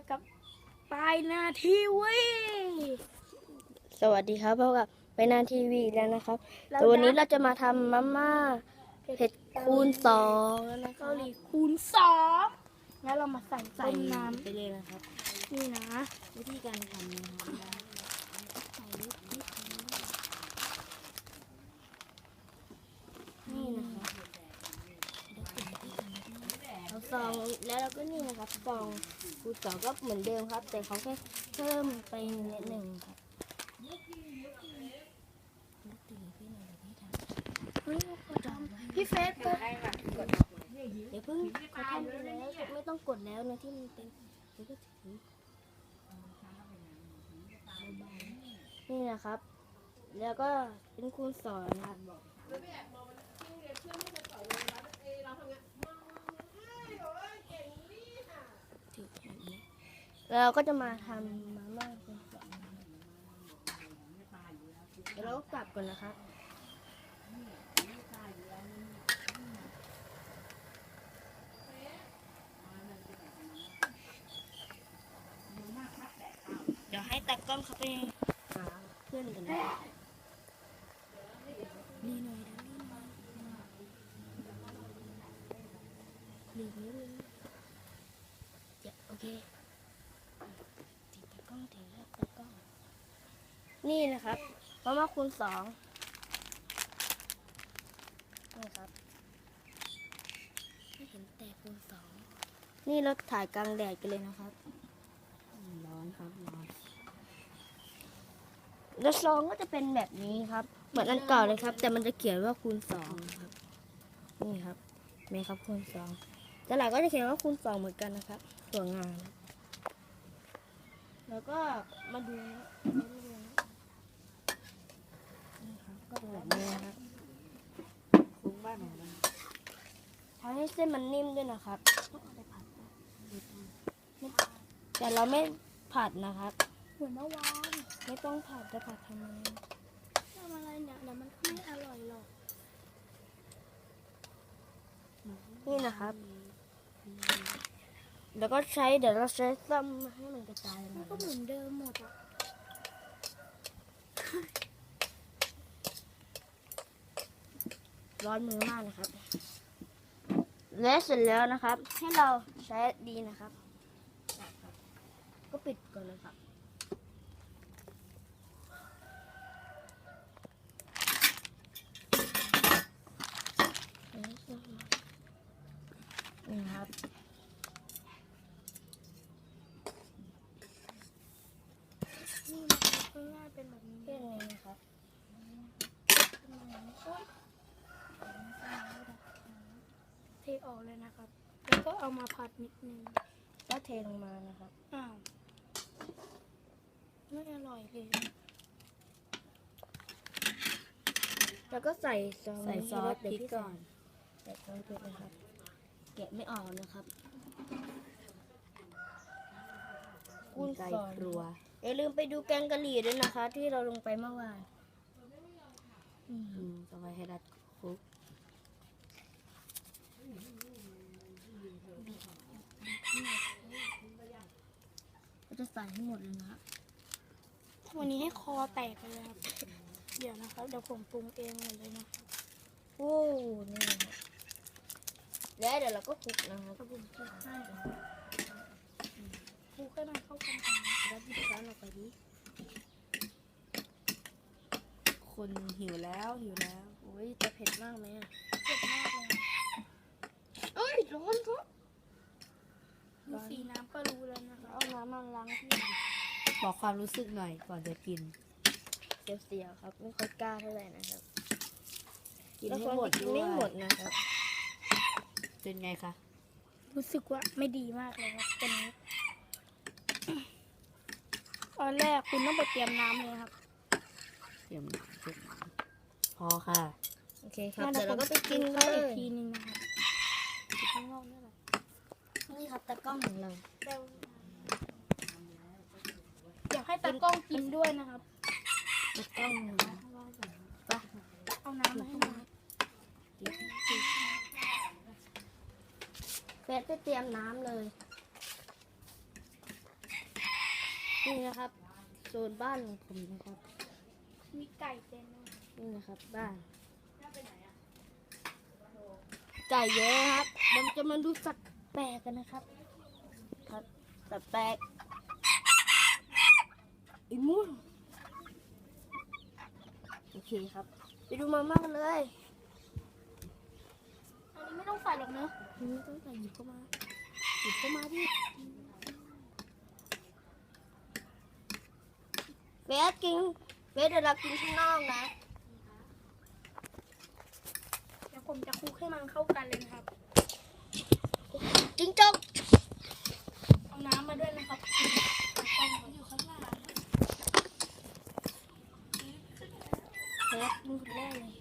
อกับปลายนาทีวีสวัสดีครับพบกับไปนานทีวีอีกแล้วนะครับเราแต่วันนี้จะเราจะมาทำมาม่าเผ็ดคูณสองนะคเการับหลีคูณสองแล้วเรามาใส่ต้มน้ไปเลยนะครับำนี่นะวิธีการทำนะครับนี่นะครับเอาซองแล้วเราก็นี่นะครับซอง คูณสองก็เหมือนเดิมครับ แต่เขาแค่เพิ่มไปนิดหนึ่งครับเฮ้ยเขาทำพี่เฟสก็เดี๋ยวเพิ่งเขาทำไปแล้วไม่ต้องกดแล้วนะที่มันเป็นเดี๋ยวก็ถือนี่นะครับ แล้วก็เป็นคูณสองนะครับถือแบบนี้แล้ว เราก็จะมาทำมาม่าคูณสองเดี๋ยวเราก็กลับก่อนนะครับเดี๋ยวให้ตากล้องเขาไปหาเพื่อนกันนะนี่หน่อยนะนี่หน่อยหลีกนิดนึงจะโอเค กล้องถึงแล้วตากล้อง นี่นะครับมาม่าคูณสองนี่ครับไม่เห็นแต่คูณสองนี่เราถ่ายกลางแดดกันเลยนะครับ ร้อนครับร้อนแล้วซองก็จะเป็นแบบนี้ครับ เหมือนอันเก่าเลยครับ แต่มันจะเขียนว่าคูณสองครับ นี่ครับเมครับคูณสองตลาดก็จะเขียนว่าคูณสองเหมือนกันนะครับส่วนงาน แล้วก็มาดูนะมาดูนะนี่ครับก็เป็นแบบนี้นะครับคุ้งบ้านของมันทำให้เส้นมันนิ่มด้วยนะครับต้องเอาไปผัดนะไม่แต่เราไม่ผัดนะครับเหมือนเมื่อวานไม่ต้องผัดจะผัดทำไมทำอะไรเนี่ยเดี๋ยวมันก็ไม่อร่อยหรอกนี่นะครับ แล้วก็ใช้เดี๋ยวเราใช้ซ้ำให้มันกระจายมันก็เหมือนเดิมหมดอะร้อนมือมากนะครับ และเสร็จแล้วนะครับ ให้เราใช้ดีนะครับ ก็ปิดก่อนนะครับ นี่ครับ นี่นะครับง่ายๆเป็นแบบนี้ แค่นี้นะครับ เท ออกเลยนะครับ แล้วก็เอามาผัดนิดนึงก็เทลงมานะครับอ้าวไม่อร่อยเลย แล้วก็ใส่ซอสใส่ซอสพริกก่อนใส่ซอสพริกนะครับแกะไม่ออกนะครับคูณไก่สองครัวอย่าลืมไปดูแกงกะหรี่ด้วยนะคะ ที่เราลงไปเมื่อวานอืมต้องไว้ให้รัดคลุก ก็ จะใส่ให้หมดเลยนะวันนี้ให้คอแตกเลยครับ เดี๋ยวนะครับ เดี๋ยวผมปรุงเองหมดเลยนะโอ้นี่นะครับแล้วเดี๋ยวเราก็คลุกนะครับกระบุนคลุกให้คลุกให้มันเข้ากันก่อนนะแล้วพี่ช้อนลงไปดิคนหิวแล้วหิวแล้ว โอ้ยจะเผ็ดมากไหมอะ เผ็ดมากเลย เอ้ยร้อนครับดู สีน้ำก็รู้แล้วนะครับเอาน้ำมาล้างที่บอกความรู้สึกหน่อยก่อนจะกิน เสียวๆครับ ไม่ค่อยกล้าเท่าไหร่นะครับกินให้หมดกินด้วไม่ยหมดนะครับ เป็นไงคะรู้สึกว่าไม่ดีมากเลยครับตอนนี้ตอนแรกคุณต้องไปเตรียมน้ำเลยครับ เตรียมน้ำเตรียมน้ำพอค่ะ โอเคครับ เดี๋ยวเราก็ไปกินกัข้านวเลอีกยทีนึงนะครับอยู่ข้างนอกนี่แหละ นี่ครับตะกล้องของเราอยากให้ตากล้องกินด้วยนะครับตะกล้องนะไปเอาน้ำมาให้หน่อยเฟสไปเตรียมน้ำเลย นี่นะครับโซนบ้านของผมนะครับ มีไก่เต็มเลยนี่นะครับบ้านไก่เยอะนะครับเราจะมาดูสัตว์ แปลกกันนะครับครับสัตว์แปลกอีมูนโอเคครับ ไปดูมาม่ากันเลย อันนี้ไม่ต้องใส่หรอกเนอะไม่ต้องใส่หยิบเข้ามาหยิบเข้ามาดิเฟสกินเฟสเดี๋ยวเรากินข้างนอกนะ เดี๋ยวผมจะคลุกให้มันเข้ากันเลยนะครับ จิงจกเอาน้ำมาด้วยนะครับกล้องมันอยู่ข้างล่างเฟสกินคนแรกเลย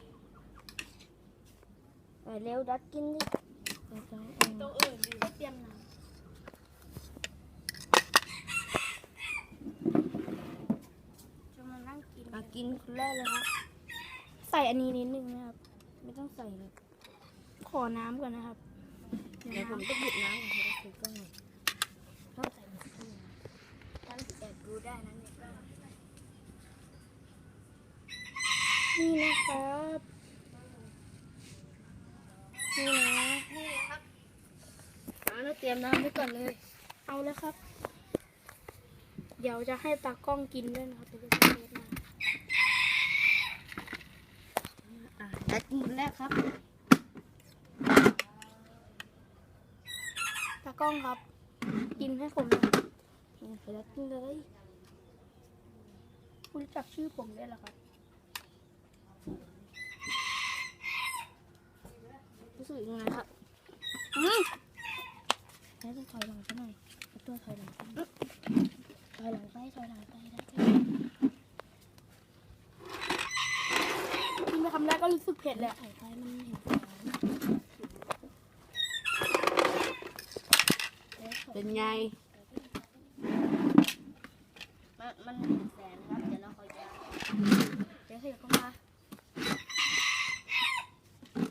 ไปเร็วดัดกินดิเดี๋ยวจะเอาตัวอื่นดีก็เตรียมน้ำจะมานั่งกินอะกินคนแรกเลยครับ ใส่อันนี้นิดนึงนะครับ ไม่ต้องใส่เลยขอน้ำก่อนนะครับ เดี๋ยวผมจะหยิบน้ำของเขาไปก็หน่อยต้องใส่หมดเลยท่านแอบดูได้นะเนี่ยนี่นะครับนี่นะนี่ครับอ่าเราเตรียมน้ำไว้ก่อนเลย เอาแล้วครับ เดี๋ยวจะให้ตากล้องกินด้วยนะครับเดี๋ยวจะเทสมาอะดัดกินคนแรกครับ ตา กล้องครับ กินให้ผมหน่อยนี่ไปดัดกินเลยคุณจักชื่อผมได้หรอครับรู้สึกยังไงครับอืมแล้วจะถอยหลังไปหน่อยตัวถอยหลังไปถอยหลังไปถอยหลังไปดัดกินกินไปคำแรกก็รู้สึกเผ็ดแหละถอยไปมันเห็นฝา เป็น ไงมันมันเห็นแสงครับเดี๋ยวเราคอยจะเดี๋ยวขยับเข้ามา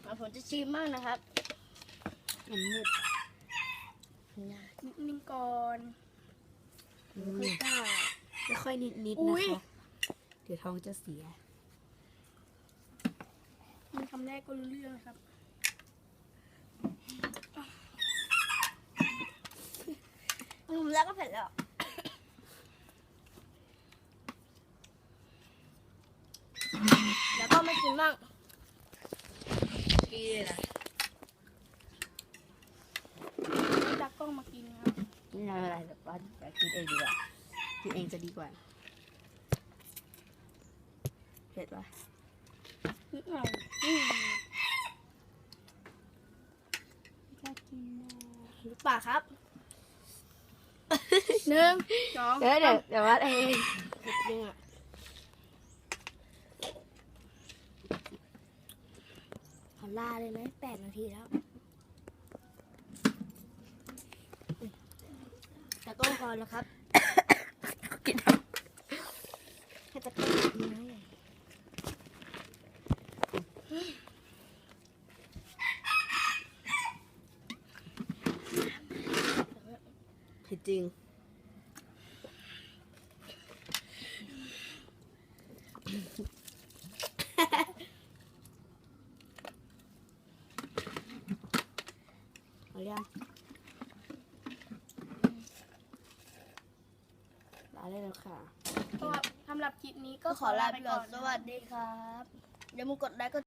อะผมจะชิมบ้างนะครับมันมืดนะนิดนึงก่อนไม่กล้าไม่ค่อยนิดนิดๆอุ๊นะย คะเดี๋ยวท้องจะเสียกินคำแรกก็รู้เรื่องเลยครับ อืมแล้วก็เผ็ดแล้ว แล้วก็ไม่กินบ้างกินอะให้ตากล้องมากินครับกินอะไรแต่ว่าอยากกินเองดีกว่ากินเองจะดีกว่า เผ็ดปะนิดหน่อยอืมจะกินได้หรือเปล่าครับ หนึ่งสองเดี๋ยวเดี๋ยวเดี๋ยววัดเองเผ็ดจริงอะขอลาเลยไหมแปดนาทีแล้ว แต่ก็พอแล้วครับ กินให้ตะกร้อกินนะ เผ็ด จริง เอายังลาได้แล้วค่ะก็สำหรับคลิปนี้ก็ก็ขอลาไปก่อน สวัสดีครับอย่าลืมกดไลค์กด